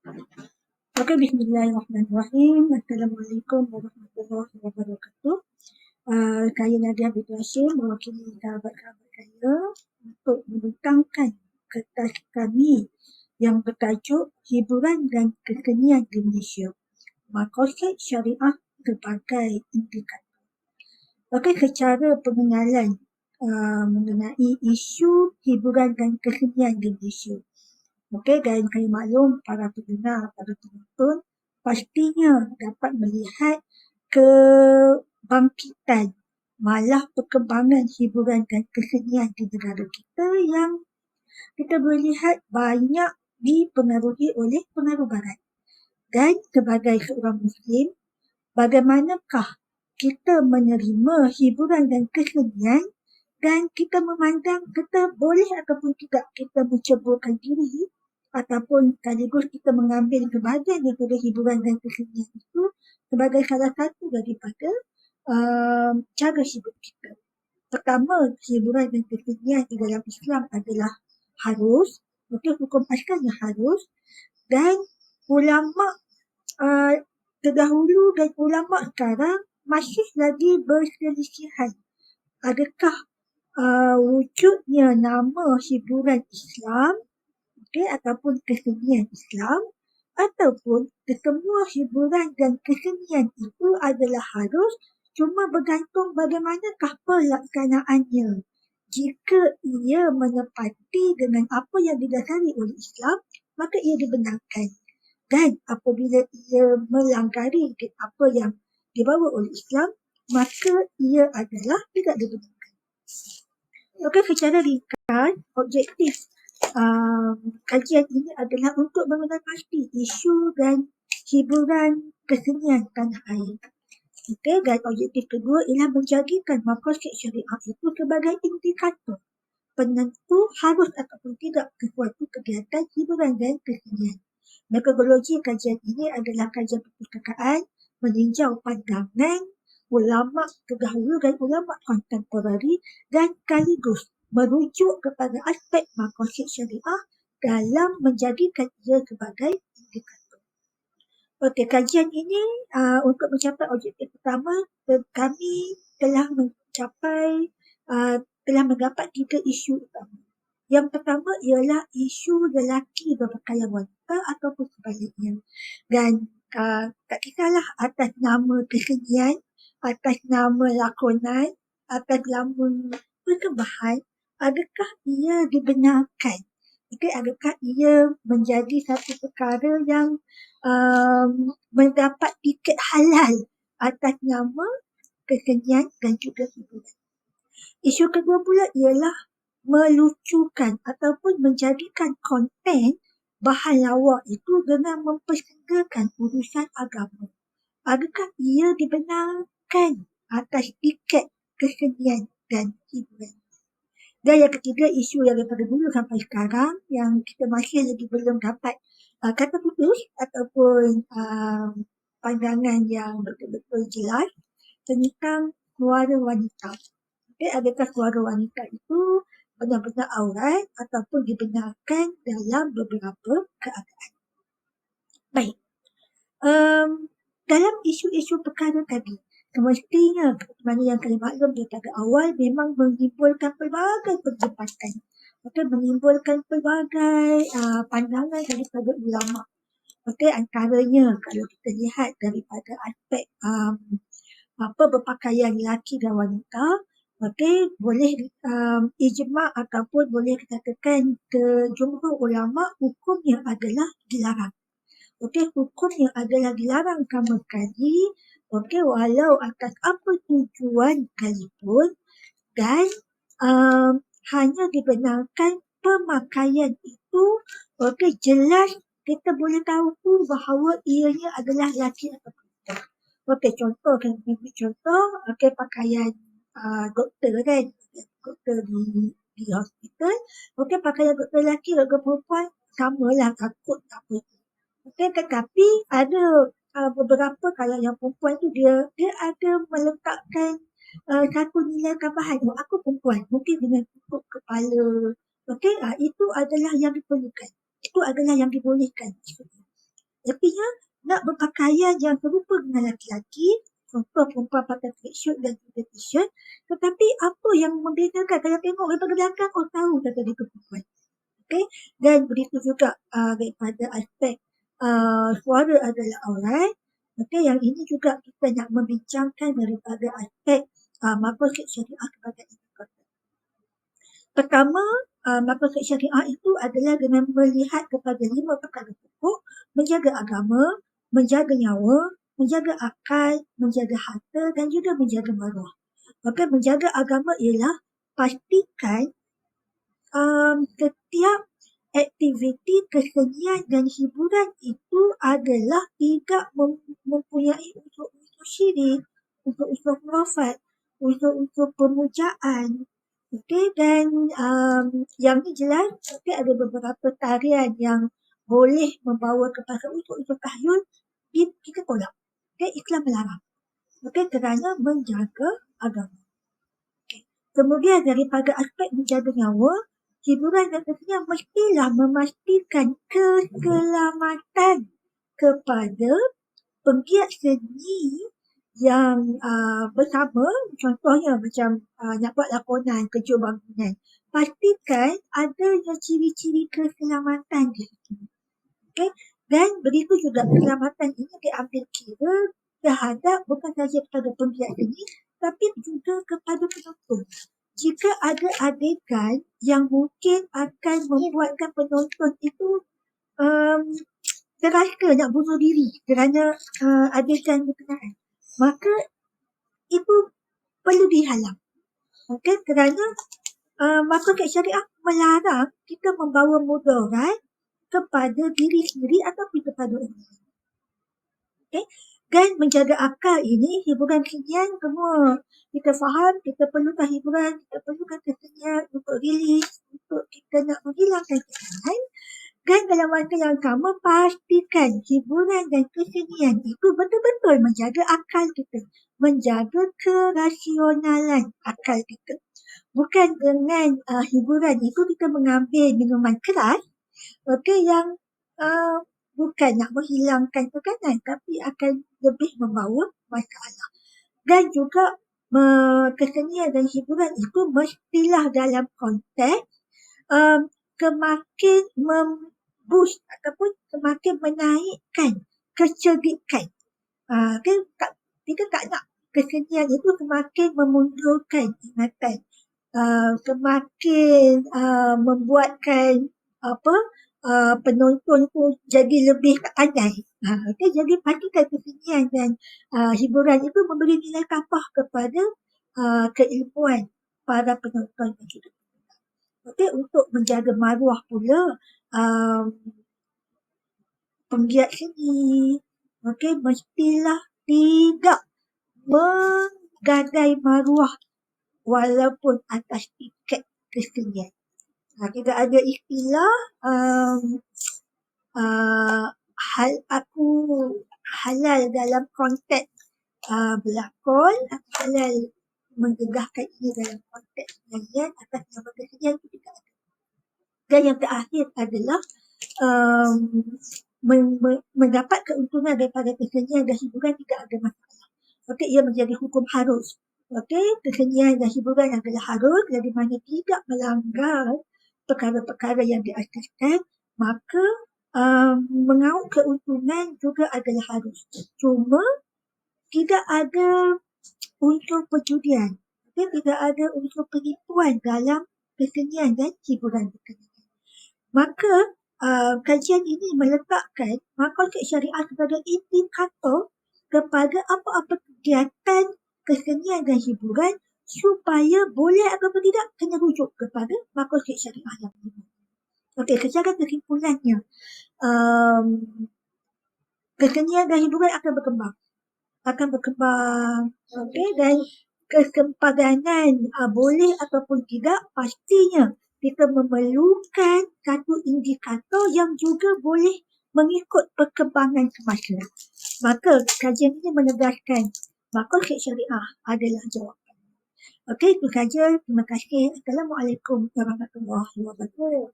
Okey, bismillahirrahmanirrahim. Assalamualaikum warahmatullahi wabarakatuh. Uh, saya Nadia binti Hashim mewakili sahabat-sahabat saya untuk membentangkan kertas kami yang bertajuk Hiburan dan Kesenian di Malaysia. Makosad Syariah sebagai indikator. Okey, secara pengenalan uh, mengenai isu hiburan dan kesenian di Malaysia. Okey, dan saya maklum para pendengar, para penonton pastinya dapat melihat kebangkitan malah perkembangan hiburan dan kesenian di negara kita yang kita boleh lihat banyak dipengaruhi oleh pengaruh barat. Dan sebagai seorang Muslim, bagaimanakah kita menerima hiburan dan kesenian dan kita memandang kita boleh ataupun tidak kita menceburkan diri ataupun sekaligus kita mengambil sebahagian daripada hiburan dan kesenian itu sebagai salah satu daripada uh, cara hidup kita. Pertama, hiburan dan kesenian di dalam Islam adalah harus, betul hukum asalnya harus dan ulama uh, terdahulu dan ulama sekarang masih lagi berselisihan. Adakah uh, wujudnya nama hiburan Islam okay, ataupun kesenian Islam ataupun kesemua hiburan dan kesenian itu adalah harus cuma bergantung bagaimanakah pelaksanaannya. Jika ia menepati dengan apa yang didasari oleh Islam, maka ia dibenarkan. Dan apabila ia melanggar apa yang dibawa oleh Islam, maka ia adalah tidak dibenarkan. Okey, secara ringkas, objektif um, kajian ini adalah untuk mengenal pasti isu dan hiburan kesenian tanah air. Okey, dan objektif kedua ialah menjadikan makosid syariah itu sebagai indikator penentu harus ataupun tidak sesuatu kegiatan hiburan dan kesenian. Metodologi kajian ini adalah kajian perpustakaan meninjau pandangan ulama terdahulu dan ulama kontemporari dan sekaligus merujuk kepada aspek makosid syariah dalam menjadikan ia sebagai indikator. Okey, kajian ini uh, untuk mencapai objektif pertama, kami telah mencapai, uh, telah mendapat tiga isu utama. Yang pertama ialah isu lelaki berpakaian wanita ataupun sebaliknya. Dan uh, tak kisahlah atas nama kesenian, atas nama lakonan, atas nama perkembangan, adakah ia dibenarkan? Okay, adakah ia menjadi satu perkara yang um, mendapat tiket halal atas nama kesenian dan juga hiburan. Isu kedua pula ialah melucukan ataupun menjadikan konten bahan lawak itu dengan mempersenggakan urusan agama. Adakah ia dibenarkan atas tiket kesenian dan hiburan? Dan yang ketiga, isu yang daripada dulu sampai sekarang yang kita masih lagi belum dapat uh, kata putus ataupun uh, pandangan yang betul-betul jelas tentang suara wanita. Okay, adakah suara wanita itu benar-benar aurat ataupun dibenarkan dalam beberapa keadaan. Baik. Um, dalam isu-isu perkara tadi, Semestinya mana yang kalian maklum daripada awal memang menimbulkan pelbagai perdebatan. Okey, menimbulkan pelbagai uh, pandangan daripada ulama. Okey, antaranya kalau kita lihat daripada aspek um, apa berpakaian lelaki dan wanita, okey, boleh um, ijma ataupun boleh dikatakan ke jumhur ulama hukumnya adalah dilarang. Okey, hukumnya adalah dilarang sama sekali Okey, walau atas apa tujuan sekalipun dan um, hanya dibenarkan pemakaian itu okey jelas kita boleh tahu bahawa ianya adalah lelaki atau perempuan. Okey, contoh kan contoh okey pakaian uh, doktor kan doktor di di hospital okey pakaian doktor lelaki dan perempuan samalah takut tak apa Okey, tetapi ada uh, beberapa kalau yang perempuan tu dia dia ada meletakkan uh, satu nilai tambahan. Oh, aku perempuan. Mungkin dengan tutup kepala. Okey, uh, itu adalah yang diperlukan. Itu adalah yang dibolehkan. Artinya nak berpakaian yang serupa dengan laki-laki, contoh perempuan pakai t-shirt dan juga t-shirt, tetapi apa yang membedakan kalau tengok daripada belakang, oh tahu kata dia perempuan. Okay? Dan begitu juga uh, daripada aspek uh, suara adalah aurat. Okay, yang ini juga kita nak membincangkan daripada aspek uh, maksud syariah kepada indikator. Pertama, uh, maksud syariah itu adalah dengan melihat kepada lima perkara pokok, menjaga agama, menjaga nyawa, menjaga akal, menjaga harta dan juga menjaga maruah. Maka menjaga agama ialah pastikan um, setiap aktiviti kesenian dan hiburan itu adalah tidak mempunyai unsur-unsur syirik, unsur-unsur khurafat, unsur-unsur pemujaan. Okey dan um, yang ini jelas okay, ada beberapa tarian yang boleh membawa kepada unsur-unsur tahyul kita tolak. Okey Islam melarang. Okey kerana menjaga agama. Okay. Kemudian daripada aspek menjaga nyawa, hiburan dan kesenian mestilah memastikan keselamatan kepada penggiat seni yang uh, bersama. Contohnya macam uh, nak buat lakonan kerja bangunan. Pastikan adanya ciri-ciri keselamatan di situ. Okay? dan begitu juga keselamatan ini diambil kira terhadap bukan sahaja kepada penggiat seni tapi juga kepada penonton jika ada adegan yang mungkin akan membuatkan penonton itu um, terasa nak bunuh diri kerana uh, adegan berkenaan, maka itu perlu dihalang. Okay, kerana uh, maka kat syariah melarang kita membawa mudarat kepada diri sendiri ataupun kepada orang lain. Okay, dan menjaga akal ini hiburan kesenian semua. Kita faham kita perlukan hiburan kita perlukan kesenian untuk rilis untuk kita nak menghilangkan kesalahan dan dalam masa yang sama pastikan hiburan dan kesenian itu betul-betul menjaga akal kita menjaga kerasionalan akal kita. Bukan dengan uh, hiburan itu kita mengambil minuman keras okay, yang uh, bukan nak menghilangkan tekanan tapi akan lebih membawa masalah dan juga kesenian dan hiburan itu mestilah dalam konteks um, kemakin memboost ataupun semakin menaikkan kecerdikan. Uh, kan, tak, kita tak nak kesenian itu semakin memundurkan ingatan. Uh, semakin uh, membuatkan apa uh, penonton tu jadi lebih pandai. Ha, okay, jadi pastikan kesenian dan uh, hiburan itu memberi nilai kapah kepada uh, keilmuan para penonton dan Okay, untuk menjaga maruah pula um, penggiat seni okay, mestilah tidak menggadai maruah walaupun atas tiket kesenian. Ha, tidak ada istilah um, uh, hal aku halal dalam konteks uh, berlakon atau halal menggegahkan ini dalam konteks nyanyian atas nama kesenian itu tidak ada. Dan yang terakhir adalah um, men- men- mendapat keuntungan daripada kesenian dan hiburan tidak ada masalah. Okey, ia menjadi hukum harus. Okey, kesenian dan hiburan adalah harus dan di mana tidak melanggar perkara-perkara yang diasaskan, maka um, mengauk keuntungan juga adalah harus. Cuma tidak ada unsur perjudian. Okay? Tidak ada unsur penipuan dalam kesenian dan hiburan berkenaan. Maka uh, kajian ini meletakkan maklumat syariah sebagai indikator kepada apa-apa kegiatan kesenian dan hiburan supaya boleh atau tidak kena rujuk kepada maklumat syariah yang ini. Okey, secara kesimpulannya, um, kesenian dan hiburan akan berkembang. Akan berkembang. Okey, dan kesempadanan uh, boleh ataupun tidak, pastinya kita memerlukan satu indikator yang juga boleh mengikut perkembangan semasa. Maka kajian ini menegaskan maklumat syariah adalah jawapan. Okey, itu saja. Terima kasih. Assalamualaikum warahmatullahi wabarakatuh.